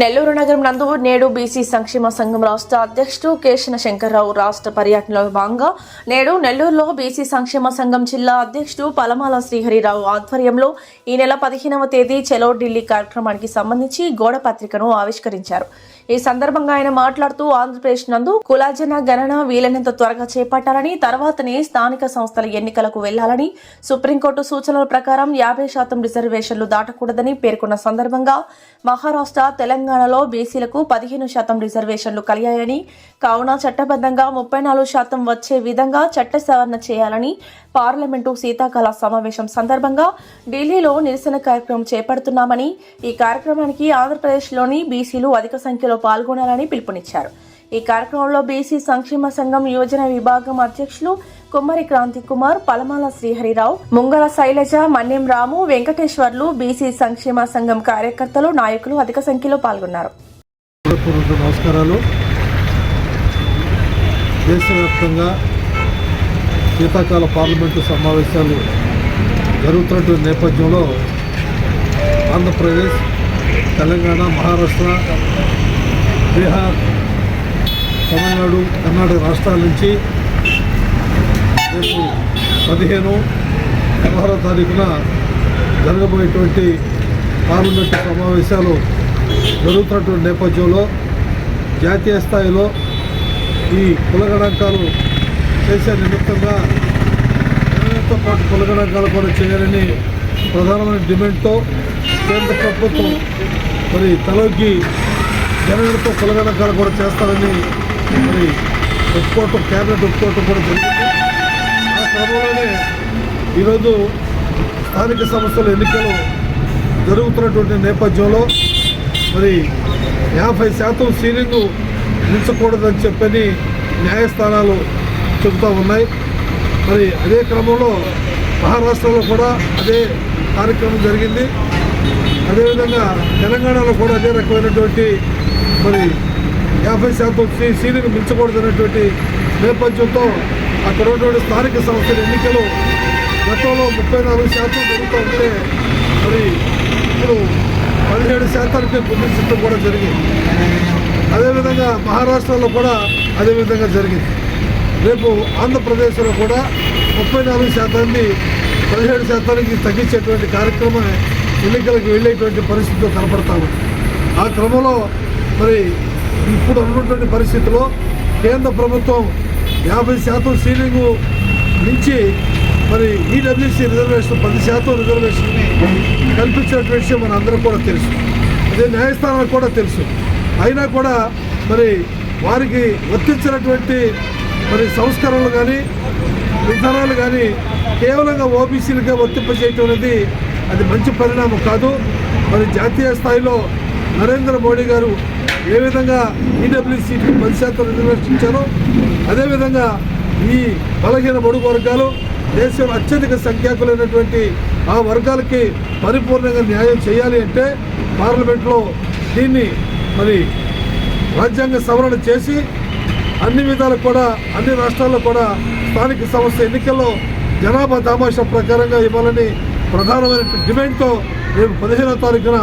నెల్లూరు నగరం నందు నేడు బీసీ సంక్షేమ సంఘం రాష్ట్ర అధ్యక్షుడు కేశన శంకర్రావు రాష్ట్ర పర్యటనలో భాగంగా నేడు నెల్లూరులో బీసీ సంక్షేమ సంఘం జిల్లా అధ్యక్షుడు పలమాల శ్రీహరిరావు ఆధ్వర్యంలో ఈ నెల పదిహేనవ తేదీ చెలో ఢిల్లీ కార్యక్రమానికి సంబంధించి గోడ పత్రికను ఆవిష్కరించారు. ఈ సందర్భంగా ఆయన మాట్లాడుతూ ఆంధ్రప్రదేశ్ నందు కులాజన గణన వీలైనంత త్వరగా చేపట్టాలని తర్వాతనే స్థానిక సంస్థల ఎన్నికలకు వెళ్ళాలని సుప్రీంకోర్టు సూచనల ప్రకారం యాభై శాతం రిజర్వేషన్లు దాటకూడదని పేర్కొన్న సందర్భంగా మహారాష్ట్ర తెలంగాణలో బీసీలకు పదిహేను శాతం రిజర్వేషన్లు కలిగాయని కావున చట్టబద్ధంగా ముప్పై నాలుగు శాతం వచ్చే విధంగా చట్ట సవరణ చేయాలని పార్లమెంటు శీతాకాల సమావేశం సందర్భంగా ఢిల్లీలో నిరసన కార్యక్రమం చేపడుతున్నామని ఈ కార్యక్రమానికి ఆంధ్రప్రదేశ్లోని బీసీలు అధిక సంఖ్యలో పాల్గొనాలని పిలుపునిచ్చారు. ఈ కార్యక్రమంలో బీసీ సంక్షేమ సంఘం యువజన విభాగం అధ్యక్షులు కుమ్మరి క్రాంతి కుమార్ పలమాల శ్రీహరిరావు ముంగల శైలజ మన్యం రాము వెంకటేశ్వర్లు బీసీ సంక్షేమ సంఘం కార్యకర్తలు నాయకులు అధిక సంఖ్యలో పాల్గొన్నారు. నమస్కారాలు. దేశవ్యాప్తంగా శీతాకాల పార్లమెంటు సమావేశాలు జరుగుతున్నటువంటి నేపథ్యంలో ఆంధ్రప్రదేశ్ తెలంగాణ మహారాష్ట్ర బీహార్ తమిళనాడు కర్ణాటక రాష్ట్రాల నుంచి రేపు పదిహేను పదహారో తారీఖున జరగబోయేటువంటి పార్లమెంటు సమావేశాలు జరుగుతున్నటువంటి నేపథ్యంలో జాతీయ స్థాయిలో ఈ కులగణాంకాలు చేసే నిమిత్తంగా జనగణతో పాటు కులగణాంకాలు కూడా చేయాలని ప్రధానమైన డిమాండ్తో కేంద్ర ప్రభుత్వం మరి తలొగ్గి జనగణతో కులగణకాలు కూడా చేస్తారని మరి ఒప్పుకోవటం క్యాబినెట్ ఒప్పుకోవటం కూడా జరిగింది. ఆ క్రమంలోనే ఈరోజు స్థానిక సంస్థల ఎన్నికలు జరుగుతున్నటువంటి నేపథ్యంలో మరి యాభై శాతం సీలింగ్ మించకూడదని చెప్పని న్యాయస్థానాలు చెబుతూ ఉన్నాయి. మరి అదే క్రమంలో మహారాష్ట్రలో కూడా అదే కార్యక్రమం జరిగింది. అదేవిధంగా తెలంగాణలో కూడా అదే రకమైనటువంటి మరి యాభై శాతం సీ సీలింగ్ మించకూడదనేటువంటి నేపథ్యంతో అక్కడ ఉన్నటువంటి స్థానిక సంస్థల ఎన్నికలు గతంలో ముప్పై నాలుగు శాతం జరుగుతూ ఉంటే మరి ఇప్పుడు పదిహేడు శాతానికి పునర్సిద్ధం కూడా జరిగింది. అదేవిధంగా మహారాష్ట్రలో కూడా అదేవిధంగా జరిగింది. రేపు ఆంధ్రప్రదేశ్లో కూడా ముప్పై నాలుగు శాతాన్ని పదిహేడు శాతానికి తగ్గించేటువంటి కార్యక్రమం ఎన్నికలకు వెళ్ళేటువంటి పరిస్థితులు కనపడతాము ఆ క్రమంలో మరి ఇప్పుడు ఉన్నటువంటి పరిస్థితిలో కేంద్ర ప్రభుత్వం యాభై శాతం సీలింగు నుంచి మరి ఈడబ్ల్యూసీ రిజర్వేషన్ పది శాతం రిజర్వేషన్ని కల్పించినటువంటి విషయం మన అందరూ కూడా తెలుసు. అదే న్యాయస్థానాలకు కూడా తెలుసు. అయినా కూడా మరి వారికి వర్తించినటువంటి మరి సంస్కరణలు కానీ విధానాలు కానీ కేవలంగా ఓబీసీలుగా వర్తింపజేయటం అనేది అది మంచి పరిణామం కాదు. మరి జాతీయ స్థాయిలో నరేంద్ర మోడీ గారు ఏ విధంగా ఈడబ్ల్యూసీకి పది శాతం రిజర్వేషన్ ఇచ్చారో అదేవిధంగా ఈ బలహీన బడుగు వర్గాలు దేశంలో అత్యధిక సంఖ్యాకులైనటువంటి ఆ వర్గాలకి పరిపూర్ణంగా న్యాయం చేయాలి అంటే పార్లమెంట్లో దీన్ని మరి రాజ్యాంగ సవరణ చేసి అన్ని విధాలు కూడా అన్ని రాష్ట్రాల్లో కూడా స్థానిక సంస్థ ఎన్నికల్లో జనాభా దామాషా ప్రకారంగా ఇవ్వాలని ప్రధానమైన డిమాండ్తో రేపు పదిహేనో తారీఖున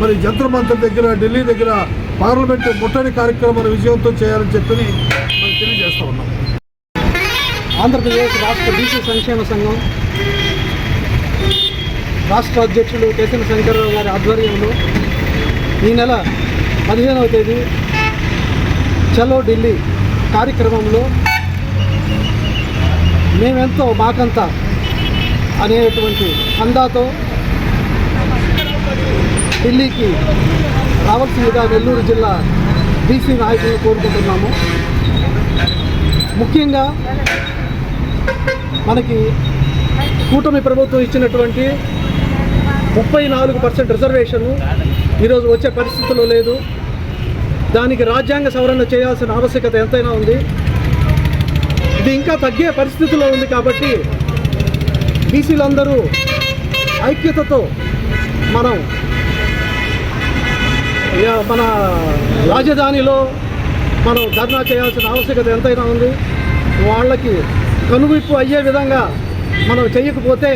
మరి జంతర్ దగ్గర ఢిల్లీ దగ్గర పార్లమెంటు ముట్టడి కార్యక్రమాన్ని విజయవంతం చేయాలని చెప్పి మనం తెలియజేస్తా ఉన్నాం. ఆంధ్రప్రదేశ్ రాష్ట్ర బీసీ సంక్షేమ సంఘం రాష్ట్ర అధ్యక్షులు కేసన శంకర్రావు గారి ఆధ్వర్యంలో ఈ నెల పదిహేనవ తేదీ చలో ఢిల్లీ కార్యక్రమంలో మేమెంతో మాకంత అనేటువంటి అందాతో ఢిల్లీకి రావాల్సిందిగా నెల్లూరు జిల్లా బీసీ నాయకులను కోరుకుంటున్నాము. ముఖ్యంగా మనకి కూటమి ప్రభుత్వం ఇచ్చినటువంటి ముప్పై నాలుగు పర్సెంట్ రిజర్వేషన్ ఈరోజు వచ్చే పరిస్థితుల్లో లేదు. దానికి రాజ్యాంగ సవరణ చేయాల్సిన ఆవశ్యకత ఎంతైనా ఉంది. ఇది ఇంకా తగ్గే పరిస్థితిలో ఉంది కాబట్టి బీసీలందరూ ఐక్యతతో మనం మన రాజధానిలో మనం ధర్నా చేయాల్సిన ఆవశ్యకత ఎంతైనా ఉంది. వాళ్ళకి కనువిప్పు అయ్యే విధంగా మనం చేయకపోతే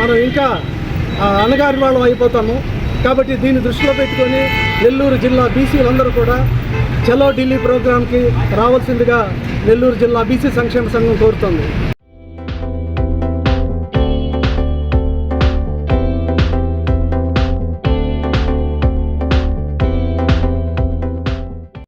మనం ఇంకా అనగారి వాళ్ళం అయిపోతాము. కాబట్టి దీన్ని దృష్టిలో పెట్టుకొని నెల్లూరు జిల్లా బీసీలందరూ కూడా చలో ఢిల్లీ ప్రోగ్రాంకి రావాల్సిందిగా నెల్లూరు జిల్లా బీసీ సంక్షేమ సంఘం కోరుతోంది.